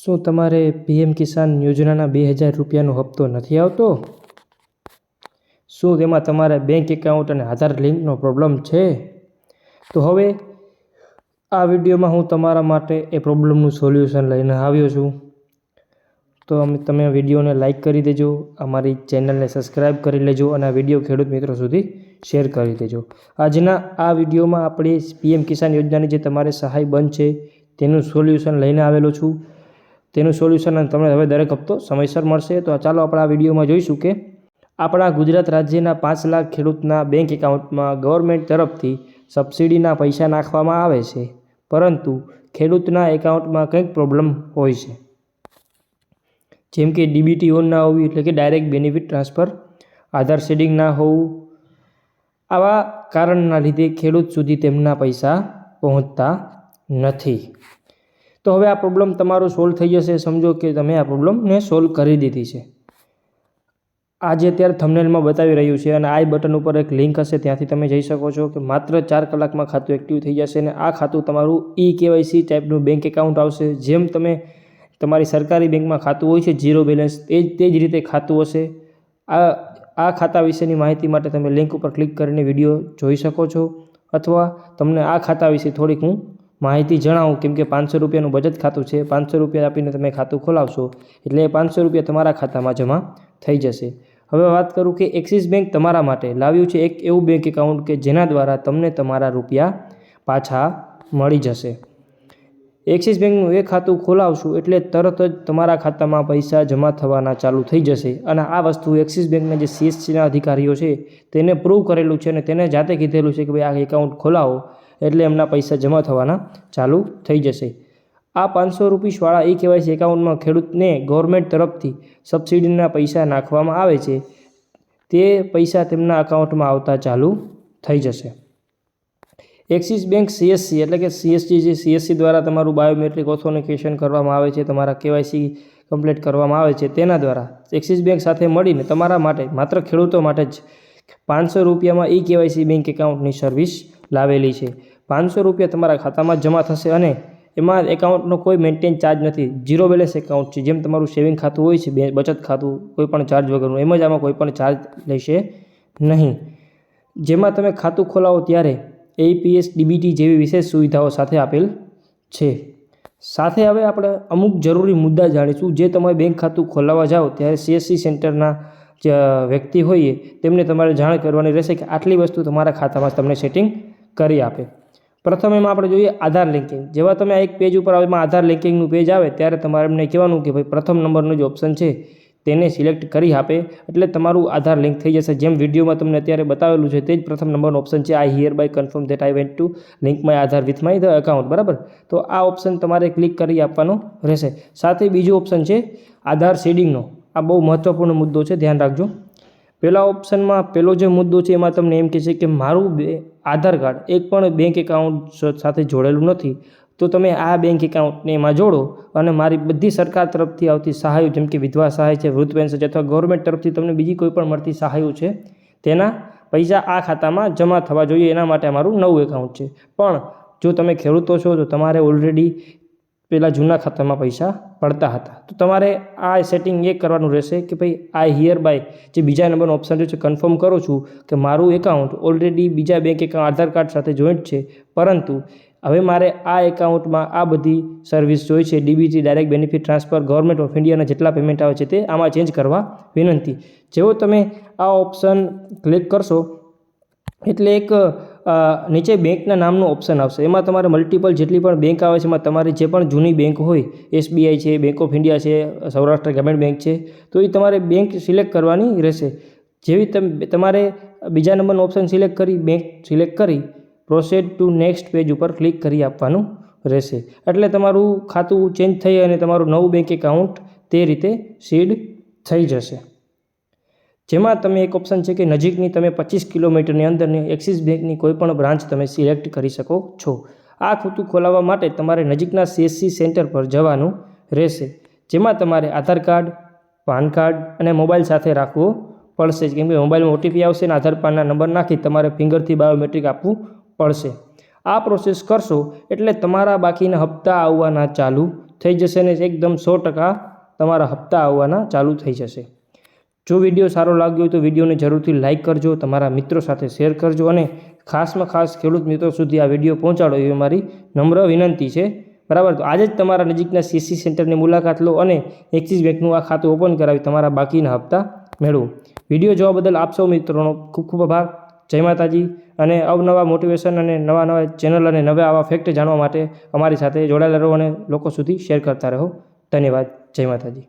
શું તમારે પીએમ કિસાન યોજનાના બે હજાર રૂપિયાનો હપ્તો નથી આવતો? શું તેમાં તમારા બેંક એકાઉન્ટ અને આધાર લિંકનો પ્રોબ્લેમ છે? તો હવે આ વિડીયોમાં હું તમારા માટે એ પ્રોબ્લેમનું સોલ્યુશન લઈને આવ્યો છું. તો અમે, તમે વિડીયોને લાઇક કરી દેજો, અમારી ચેનલને સબસ્ક્રાઈબ કરી લેજો અને આ વીડિયો ખેડૂત મિત્રો સુધી શેર કરી દેજો. આજના આ વિડીયોમાં આપણે પીએમ કિસાન યોજનાની જે તમારે સહાય બંધ છે તેનું સોલ્યુશન લઈને આવેલો છું. તેનું સોલ્યુશન તમને હવે દરેક હપ્તો સમયસર મળશે. તો ચાલો આપણે આ વિડીયોમાં જોઈશું કે આપણા ગુજરાત રાજ્યના પાંચ લાખ ખેડૂતના બેંક એકાઉન્ટમાં ગવર્મેન્ટ તરફથી સબસિડીના પૈસા નાખવામાં આવે છે. પરંતુ ખેડૂતના એકાઉન્ટમાં કંઈક પ્રોબ્લેમ હોય છે. જેમ કે ડીબીટી ઓન ના હોવી, એટલે કે direct benefit transfer Aadhaar seeding ના હોવું, આવા કારણના લીધે ખેડૂત સુધી તેમના પૈસા પહોંચતા નથી. તો હવે આ પ્રોબ્લેમ તમારો સોલ્વ થઈ જશે. સમજો કે તમે આ પ્રોબ્લેમને સોલ્વ કરી દીધી છે. આજે અત્યારે થંબનેલમાં બતાવી રહ્યું છે અને આઈ બટન ઉપર એક લિંક હશે. ત્યાંથી તમે જઈ શકો છો કે માત્ર ચાર કલાકમાં ખાતું એક્ટિવ થઈ જશે અને આ ખાતું તમારું ઈ કેવાયસી ટાઈપનું બેંક એકાઉન્ટ આવશે. જેમ તમે તમારી સરકારી બેંકમાં ખાતું હોય છે ઝીરો બેલેન્સ એ જ, તે જ રીતે ખાતું હશે. આ આ ખાતા વિશેની માહિતી માટે તમે લિંક ઉપર ક્લિક કરીને વીડિયો જોઈ શકો છો. અથવા તમને આ ખાતા વિશે થોડીક હું માહિતી જણાવું, કેમ કે પાંચસો રૂપિયાનું બચત ખાતું છે. પાંચસો રૂપિયા આપીને તમે ખાતું ખોલાવશો, એટલે એ પાંચસો રૂપિયા તમારા ખાતામાં જમા થઈ જશે. હવે વાત કરું કે એક્સિસ બેંક તમારા માટે લાવ્યું છે એક એવું બેંક એકાઉન્ટ કે જેના દ્વારા તમને તમારા રૂપિયા પાછા મળી જશે. એક્સિસ બેંકનું એ ખાતું ખોલાવશું એટલે તરત જ તમારા ખાતામાં પૈસા જમા થવાના ચાલુ થઈ જશે. અને આ વસ્તુ એક્સિસ બેંકના જે સીએસસીના અધિકારીઓ છે, તેને પ્રૂવ કરેલું છે અને તેને જાતે કીધેલું છે કે ભાઈ આ એકાઉન્ટ ખોલાવો. એટલે એમના પૈસા જમા થવાના ચાલુ થઈ જશે. આ પાંચસો રૂપીસવાળા ઈ કેવાયસી એકાઉન્ટમાં ખેડૂતને ગવર્મેન્ટ તરફથી સબસિડીના પૈસા નાખવામાં આવે છે. તે પૈસા તેમના અકાઉન્ટમાં આવતા ચાલુ થઈ જશે. એક્સિસ બેંક સીએસસી એટલે કે સીએસસી જે સીએસસી દ્વારા તમારું બાયોમેટ્રિક ઓથોનિકેશન કરવામાં આવે છે, તમારા કેવાયસી કમ્પ્લીટ કરવામાં આવે છે, તેના દ્વારા એક્સિસ બેંક સાથે મળીને તમારા માટે માત્ર ખેડૂતો માટે જ પાંચસો રૂપિયામાં ઈ કેવાયસી બેંક એકાઉન્ટની સર્વિસ લાવેલી છે. પાંચસો રૂપિયા તમારા ખાતામાં જમા થશે અને એમાં એકાઉન્ટનો કોઈ મેન્ટેન ચાર્જ નથી. ઝીરો બેલેન્સ એકાઉન્ટ છે. જેમ તમારું સેવિંગ ખાતું હોય છે બચત ખાતું, કોઈ પણ ચાર્જ વગરનું, એમ જ આમાં કોઈ પણ ચાર્જ લેશે નહીં. જેમાં તમે ખાતું ખોલાવો ત્યારે એઈપીએસ, ડીબીટી જેવી વિશેષ સુવિધાઓ સાથે આપેલ છે. સાથે હવે આપણે અમુક જરૂરી મુદ્દા જાણીશું. જે તમે બેંક ખાતું ખોલાવવા જાઓ ત્યારે સીએસસી સેન્ટરના જે વ્યક્તિ હોઈએ, તેમને તમારે જાણ કરવાની રહેશે કે આટલી વસ્તુ તમારા ખાતામાં તમને સેટિંગ કરી આપે. પ્રથમ એમાં આપણે જોઈએ આધાર લિંકિંગ જેવા તમે આ એક પેજ ઉપર આવે એમાં આધાર લિંકિંગનું પેજ આવે, ત્યારે તમારે એમને કહેવાનું કે ભાઈ પ્રથમ નંબરનું જે ઓપ્શન છે, તેને સિલેક્ટ કરી આપે. એટલે તમારું આધાર લિંક થઈ જશે. જેમ વિડીયોમાં તમને અત્યારે બતાવેલું છે, તે જ પ્રથમ નંબરનો ઓપ્શન છે. I hereby confirm that I went to link my Aadhaar with my the account બરાબર? તો આ ઓપ્શન તમારે ક્લિક કરી આપવાનો રહેશે. સાથે બીજો ઓપ્શન છે, આધાર શેડિંગનો આ બહુ મહત્ત્વપૂર્ણ મુદ્દો છે. ધ્યાન રાખજો. પહેલા ઓપ્શનમાં પહેલો જે મુદ્દો છે એમાં તમને એમ કહે છે કે મારું આધાર કાર્ડ એક પણ બેંક એકાઉન્ટ સાથે જોડેલું નથી. તો તમે આ બેંક એકાઉન્ટને એમાં જોડો અને મારી બધી સરકાર તરફથી આવતી સહાયો જેમ કે વિધવા સહાય છે, વૃદ્ધ પેન્શન છે અથવા ગવર્મેન્ટ તરફથી તમને બીજી કોઈ પણ મળતી સહાયો છે, તેના પૈસા આ ખાતામાં જમા થવા જોઈએ. એના માટે અમારું નવું એકાઉન્ટ છે. પણ જો તમે ખેડૂતો છો તો તમારે ઓલરેડી પેલા જૂના ખાતામાં પૈસા પડતા હતા. તો તમારે આ સેટિંગ એ કરવાનું રહેશે કે ભાઈ આ હિયર બાય જે બીજા નંબરનો ઓપ્શન છે કન્ફર્મ કરું છું કે મારું એકાઉન્ટ ઓલરેડી બીજા બેંક એકાઉન્ટ આધાર કાર્ડ સાથે જોઈન્ટ છે. પરંતુ હવે મારે આ એકાઉન્ટમાં આ બધી સર્વિસ જોઈ છે DBT direct benefit transfer government of ઇન્ડિયાના જેટલા પેમેન્ટ આવે છે તે આમાં ચેન્જ કરવા વિનંતી. જેવો તમે આ ઓપ્શન ક્લિક કરશો, એટલે એક નીચે બેંકના નામનું ઓપ્શન આવશે. એમાં તમારે મલ્ટિપલ જેટલી પણ બેંક આવે છે, એમાં તમારી જે પણ જૂની બેંક હોય એસબીઆઈ છે બેંક ઓફ ઇન્ડિયા છે, સૌરાષ્ટ્ર ગ્રામીણ બેંક છે, તો એ તમારે બેંક સિલેક્ટ કરવાની રહેશે. જેવી તમે, તમારે બીજા નંબરનો ઓપ્શન સિલેક્ટ કરી, બેંક સિલેક્ટ કરી પ્રોસેડ ટુ નેક્સ્ટ પેજ ઉપર ક્લિક કરી આપવાનું રહેશે. એટલે તમારું ખાતું ચેન્જ થઈ અને તમારું નવું બેંક એકાઉન્ટ તે રીતે સીડ થઈ જશે. જેમાં તમે એક ઓપ્શન છે કે નજીકની તમે પચીસ કિલોમીટરની અંદરની એક્સિસ બેંકની કોઈ પણ બ્રાન્ચ તમે સિલેક્ટ કરી શકો છો. આ ખાતું ખોલાવવા માટે તમારે નજીકના સીએસસી સેન્ટર પર જવાનું રહેશે, જેમાં તમારે આધાર કાર્ડ, પાન કાર્ડ અને મોબાઈલ સાથે રાખવો પડશે. કેમ કે મોબાઈલમાં ઓટીપી આવશે અને આધાર કાર્ડના નંબર નાખી તમારે ફિંગરથી બાયોમેટ્રિક આપવું પડશે. આ પ્રોસેસ કરશો એટલે તમારા બાકીના હપ્તા આવવાના ચાલુ થઈ જશે ને એકદમ સો ટકા તમારા હપ્તા આવવાના ચાલુ થઈ જશે. જો વીડિયો સારો લાગ્યો હોય તો વિડીયોને જરૂરથી લાઇક કરજો, તમારા મિત્રો સાથે શેર કરજો અને ખાસમાં ખાસ ખેડૂત મિત્રો સુધી આ વીડિયો પહોંચાડો એવી મારી નમ્ર વિનંતી છે. બરાબર, તો આજે જ તમારા નજીકના સીસી સેન્ટરની મુલાકાત લો અને એક્સિસ બેંકનું આ ખાતું ઓપન કરાવી તમારા બાકીના હપ્તા મેળવો. વીડિયો જોવા બદલ આપ સૌ મિત્રોનો ખૂબ ખૂબ આભાર. જય માતાજી અને અવનવા મોટિવેશન અને નવા નવા ચેનલ અને નવા આવા ફેક્ટ જાણવા માટે અમારી સાથે જોડાયેલા રહો અને લોકો સુધી શેર કરતા રહો. ધન્યવાદ. જય માતાજી.